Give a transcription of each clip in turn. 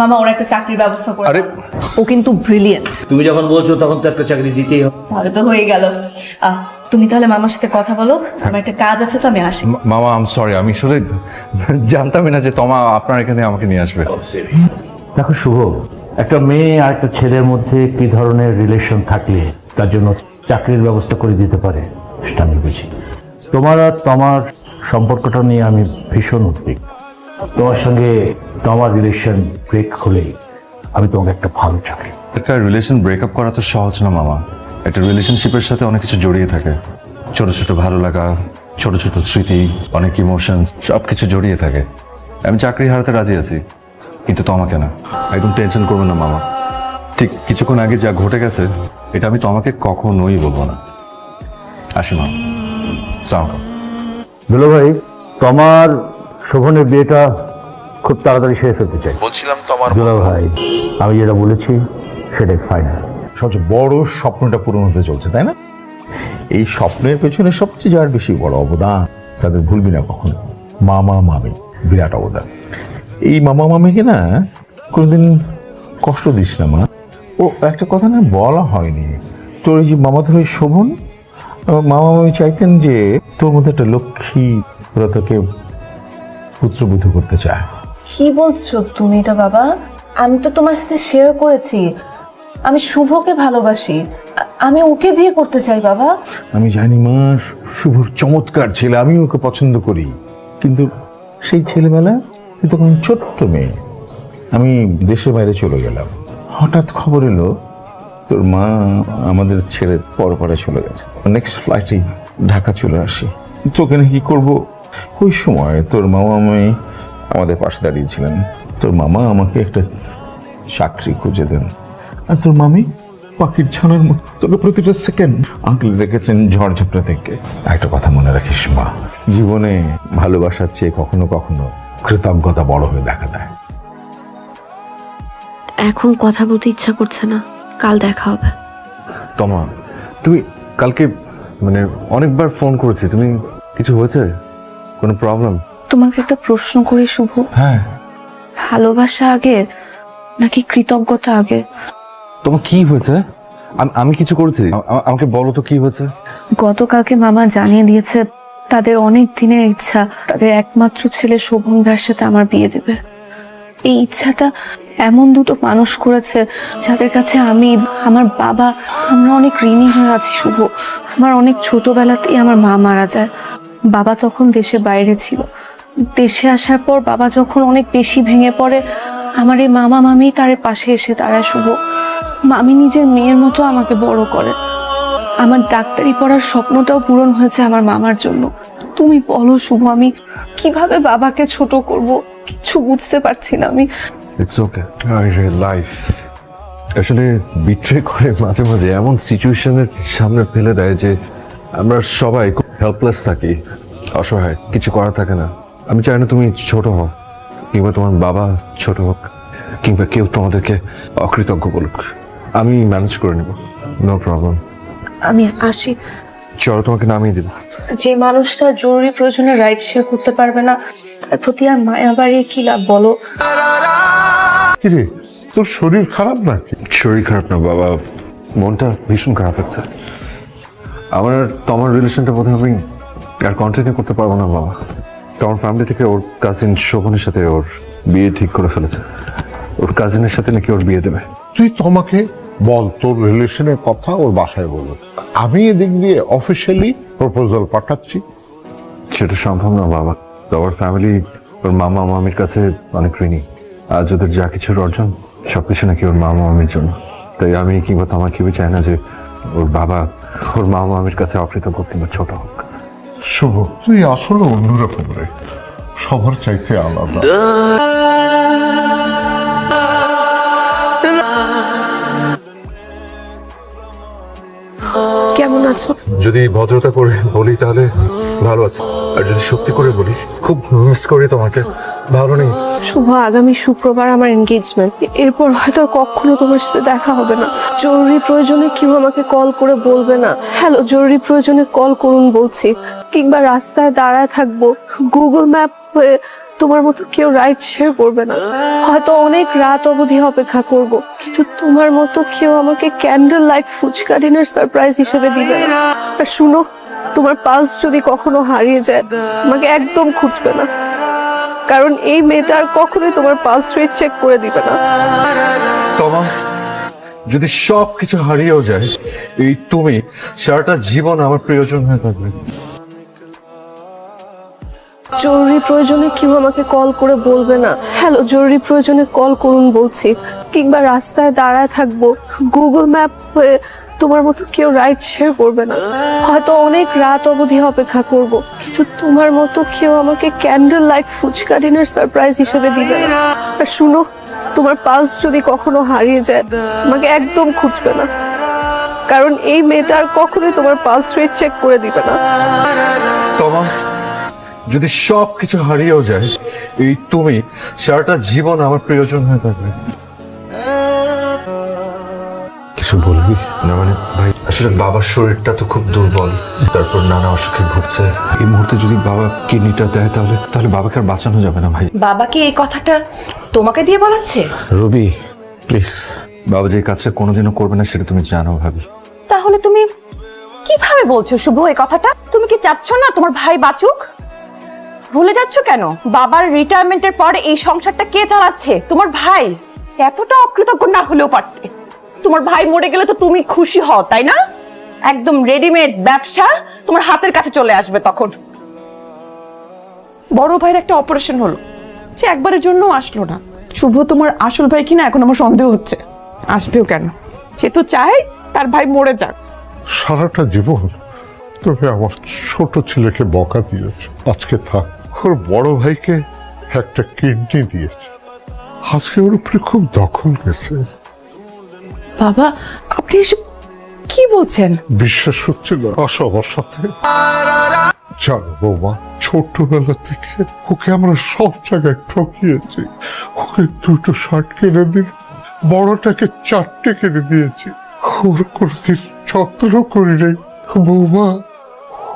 মামা ওর একটা চাকরির ব্যবস্থা করে আরে ও কিন্তু ব্রিলিয়েন্ট তুমি যখন বলছো তখন তো একটা চাকরি দিতেই হবে। তাহলে তো হয়ে গেল। আহ, তুমি তাহলে মামার সাথে কথা বলো। আমার একটা কাজ আছে তো আমি আসি। মা- মামা আম সরি আমি আসলে জানতামই না যে তোমা আপনার এখানে আমাকে নিয়ে আসবে। দেখো শুভ একটা মেয়ে আর একটা ছেলের মধ্যে কি ধরনের রিলেশন থাকলে তার জন্য চাকরির ব্যবস্থা করে দিতে পারে সেটা আমি বুঝি। তোমার আর তোমার সম্পর্কটা নিয়ে আমি ভীষণ উদ্বিগ তোমার সঙ্গে তোমার রিলেশন ব্রেক হলে আমি তোমাকে একটা ভালো চাকরি একটা রিলেশন ব্রেকআপ করা তো সহজ না মামা। একটা রিলেশনশিপের সাথে অনেক কিছু জড়িয়ে থাকে। ছোট ছোট ভালো লাগা ছোট ছোট স্মৃতি অনেক ইমোশনস সব কিছু জড়িয়ে থাকে। আমি চাকরি হারাতে রাজি আছি কিন্তু তোমাকে না। একদম টেনশন করবে না মামা। ঠিক কিছুক্ষণ আগে যা ঘটে গেছে এটা আমি তোমাকে কখনোই বলব না। আসি মা সালাম দুলো ভাই তোমার শোভনের বিয়েটা খুব তাড়াতাড়ি শেষ হতে চাই। বলছিলাম তোমার দুলো ভাই আমি যেটা বলেছি সেটাই ফাইনাল সবচেয়ে বড় স্বপ্নটা পূরণ হতে চলছে তাই না? এই স্বপ্নের পেছনে সবচেয়ে যার বেশি বড় অবদান তাদের ভুলবি না কখনো। মামা মামি বিরাট অবদান। এই মামা মামিকে না কোনোদিন কষ্ট দিস না মা। ও একটা কথা না বলা হয়নি। তোর এই যে মামাতো ভাই শোভন মামা মামি চাইতেন যে তোর মধ্যে একটা লক্ষ্মী ওরা তোকে পুত্রবধূ করতে চায়। কি বলছো তুমি এটা বাবা? আমি তো তোমার সাথে শেয়ার করেছি। আমি শুভকে ভালোবাসি। আমি ওকে বিয়ে করতে চাই বাবা। আমি জানি মা শুভর চমৎকার ছেলে আমি ওকে পছন্দ করি। কিন্তু সেই ছেলেবেলা তুই তখন ছোট্ট মেয়ে। আমি দেশের বাইরে চলে গেলাম। হঠাৎ খবর এলো তোর মা আমাদের ছেড়ে পরপারে চলে গেছে। নেক্সট ফ্লাইটে ঢাকা চলে আসি। তোকে নাকি করব? ওই সময় তোর মামা আমি আমাদের পাশে দাঁড়িয়েছিলেন। তোর মামা আমাকে একটা চাকরি খুঁজে দেন। আর তোর মামি পাখির ছানার মতো। তোকে প্রতিটা সেকেন্ড আঁকলে রেখেছেন ঝড়ঝপটা থেকে। একটা কথা মনে রাখিস মা জীবনে ভালোবাসার চেয়ে কখনো কখনো কৃতজ্ঞতা বড় হয়ে দেখা দেয়। এখন কথা বলতে ইচ্ছা করছে না। কাল দেখা হবে। তোমা তুমি কালকে মানে অনেকবার ফোন করেছি। তুমি কিছু হয়েছে? কোনো প্রবলেম তোমাকে একটা প্রশ্ন করি শুভ। হ্যাঁ। ভালোবাসা আগে নাকি কৃতজ্ঞতা আগে? তোমার কি হয়েছে? আম- আমি কিছু করেছি। আ- আমাকে বলো তো কি হয়েছে? গতকালকে মামা জানিয়ে দিয়েছে তাদের অনেক দিনের ইচ্ছা তাদের একমাত্র ছেলে শোভন ভাইয়ের সাথে আমার বিয়ে দেবে। এই ইচ্ছাটা এমন দুটো মানুষ করেছে যাদের কাছে আমি আমার বাবা আমরা অনেক ঋণী হয়ে আছি শুভ। আমার অনেক ছোটবেলাতেই আমার মা মারা যায়। বাবা তখন দেশে বাইরে ছিল। দেশে আসার পর বাবা যখন অনেক বেশি ভেঙে পড়ে, আমার এই মামা মামি তার পাশে এসে তারা শুভ। মামি নিজের মেয়ের মতো আমাকে বড় করে। আমার ডাক্তারি পড়ার স্বপ্নটাও পূরণ হয়েছে আমার মামার জন্য। তুমি বলো শুভ, আমি কীভাবে বাবাকে ছোট করব? কিছু বুঝতে পারছি না আমি। ইটস ওকে লাইফ আসলে বিট্রে করে মাঝে মাঝে এমন সিচুয়েশনের সামনে ফেলে দেয় যে আমরা সবাই হেল্পলেস থাকি অসহায় কিছু করা থাকে না। আমি চাই না তুমি ছোট হও কিংবা তোমার বাবা ছোট হোক কিংবা কেউ তোমাদেরকে অকৃতজ্ঞ বলুক। আমি ম্যানেজ করে নেব নো প্রবলেম আমি আসি। চলো তোমাকে নামিয়ে দেবো। যে মানুষটা জরুরি প্রয়োজনে রাইড শেয়ার করতে পারবে না তার প্রতি আর মায়া বাড়িয়ে কি লাভ বলো? কিরে তোর শরীর খারাপ নাকি? শরীর খারাপ না বাবা মনটা ভীষণ খারাপ হচ্ছে আমার আর তোমার রিলেশনটা বোধহয় আমি আর কন্টিনিউ করতে পারব না বাবা। তোমার ফ্যামিলি থেকে ওর কাজিন শোভনের সাথে ওর বিয়ে ঠিক করে ফেলেছে। ওর কাজিনের সাথে নাকি ওর বিয়ে দেবে। তুই তোমাকে বল তোর রিলেশনের কথা ওর বাসায় বলো। আমি এদিক দিয়ে অফিসিয়ালি প্রপোজাল পাঠাচ্ছি। সেটা সম্ভব না বাবা। তোমার ফ্যামিলি ওর মামা মামির কাছে অনেক ঋণী। আজ ওদের যা কিছুর অর্জন সবকিছু নাকি ওর মামা মামির জন্য। তাই আমি কিংবা তোমার কেউ চাই না যে ওর বাবা ওর মা মামির কাছে অকৃতজ্ঞ কিংবা ছোট হোক। শুভ তুই আসলে অন্যরকম রে সবার চাইতে আলাদা। যদি ভদ্রতা করে বলি তাহলে ভালো আছে। আর যদি সত্যি করে বলি খুব মিস করি তোমাকে। ভালো নেই। শুভ আগামী শুক্রবার আমার এনগেজমেন্ট এরপর হয়তো কখনো তোমার সাথে দেখা হবে না। জরুরি প্রয়োজনে কেউ আমাকে কল করে বলবে না। হ্যালো জরুরি প্রয়োজনে কল করুন বলছি। কিংবা রাস্তায় দাঁড়ায় থাকব। গুগল ম্যাপ হয়ে তোমার মতো কেউ রাইড শেয়ার করবে না। হয়তো অনেক রাত অবধি অপেক্ষা করব, কিন্তু তোমার মতো কেউ আমাকে candle light fuchka dinner surprise হিসেবে দিবে না। আর শুনো, তোমার পালস যদি কখনো হারিয়ে যায়, আমাকে একদম খুঁজবে না। কারণ এই মেয়েটা আর কখনোই তোমার পালস রেট চেক করে দিবে না। তোমা যদি সব কিছু হারিয়েও যায়, এই তুমি সারাটা জীবন আমার প্রিয়জন হয়ে থাকবে। জরুরি প্রয়োজনে কেউ আমাকে কল করে বলবে না। হ্যালো, জরুরি প্রয়োজনে কল করুন বলছি। কিংবা রাস্তায় দাঁড়ায় থাকব। গুগল ম্যাপ হয়ে তোমার মতো কেউ রাইড শেয়ার করবে না। হয়তো অনেক রাত অবধি অপেক্ষা করব। কিন্তু তোমার মতো কেউ আমাকে candle light fuchka dinner surprise হিসেবে দিবে না। আর শুনো, তোমার পালস যদি কখনো হারিয়ে যায়, আমাকে একদম খুঁজবে না। কারণ এই মেয়েটা আর কখনোই তোমার পালস রেট চেক করে দিবে না। যদি সব কিছু হারিয়েও যায় এই তুমি সারাটা জীবন আমার প্রিয়জন হয়ে থাকবে। কিছু বলবি? না মানে ভাই আসলে বাবার শরীরটা তো খুব দুর্বল। তারপর নানা অসুখে ভুগছে। এই মুহূর্তে যদি বাবা কিডনিটা দেয় তাহলে তাহলে বাবাকে আর বাঁচানো যাবে না ভাই। বাবাকে এই কথাটা তোমাকে দিয়ে বলাচ্ছে? রবি প্লিজ। বাবা যে কাজটা কোনোদিনও করবে না সেটা তুমি জানো ভাবি। তাহলে তুমি কীভাবে বলছো শুভ এই কথাটা? তুমি কি চাচ্ছ না তোমার ভাই বাঁচুক? ভুলে যাচ্ছ কেন? বাবার রিটায়ারমেন্টের পর এই সংসারটা কে চালাচ্ছে? তোমার ভাই। এতটা অকৃতজ্ঞ না হলেও পারতে। তোমার ভাই মরে গেলে তো তুমি খুশি হও, তাই না? একদম রেডিমেড ব্যবসা তোমার হাতের কাছে চলে আসবে তখন। বড় ভাইয়ের একটা অপারেশন হলো। সে একবারের জন্য আসলো না। শুভ তোমার আসল ভাই কিনা এখন আমার সন্দেহ হচ্ছে। আসবেও কেন? সে তো চায় তার ভাই মরে যাক। সারাটা জীবন তুমি আমার ছোট ছেলেকে বকা দিয়েছ। আজকে থাক। ওর বড় ভাইকে একটা কিডনি দিয়েছে। আজকে ওর উপরে খুব দখল গেছে। বাবা আপনি এসব কি বলছেন? বিশ্বাস হচ্ছে না। আসো আমার সাথে জানো বৌমা ছোটবেলা থেকে ওকে আমরা সব জায়গায় ঠকিয়েছি। ওকে দুটো শার্ট কিনে দিল বড়টাকে চারটে কিনে দিয়েছি। ওর কোনোদিন যত্ন করি নাই বৌমা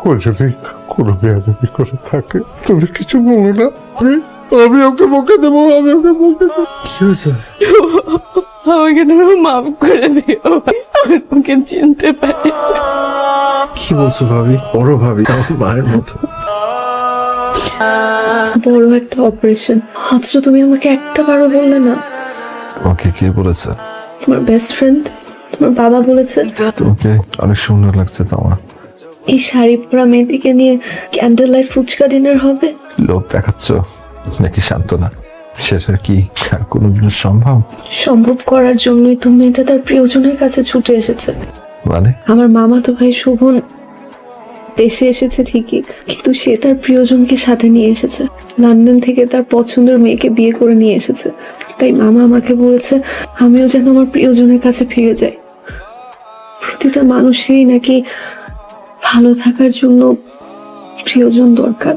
ও যদি কোনো বেয়াদবি করে থাকে। তুমি কিছু বলো না। আমি আমি ওকে বকে দেবো আমি ওকে বকে দেবো। কি হয়েছে? আমাকে তুমি মাফ করে দিও। আমি তোমাকে চিনতে পারি কি বলছো ভাবি? বড় ভাবি আমার মায়ের মতো। বড় একটা অপারেশন। অথচ তুমি আমাকে একটা বারও বললে না। তোমাকে কে বলেছে? তোমার বেস্ট ফ্রেন্ড তোমার বাবা বলেছে। তোমাকে অনেক সুন্দর লাগছে তোমার এই শাড়ি পরা মেয়েটিকে নিয়ে ক্যান্ডেল লাইট ফুচকা ডিনার হবে? লোভ দেখাচ্ছ? নাকি সান্ত্বনা? সেটা কি আর কোনোদিন সম্ভব? সম্ভব করার জন্যই তো মেয়েটা তার প্রিয়জনের কাছে ছুটে এসেছে। মানে? আমার মামা তো ভাই শোভন দেশে এসেছে ঠিকই কিন্তু সে তার প্রিয়জনকে সাথে নিয়ে এসেছে। লন্ডন থেকে তার পছন্দের মেয়েকে বিয়ে করে নিয়ে এসেছে। তাই মামা আমাকে বলেছে আমিও যেন আমার প্রিয়জনের কাছে ফিরে যাই। প্রতিটা মানুষেরই নাকি ভালো থাকার জন্য প্রিয়জন দরকার।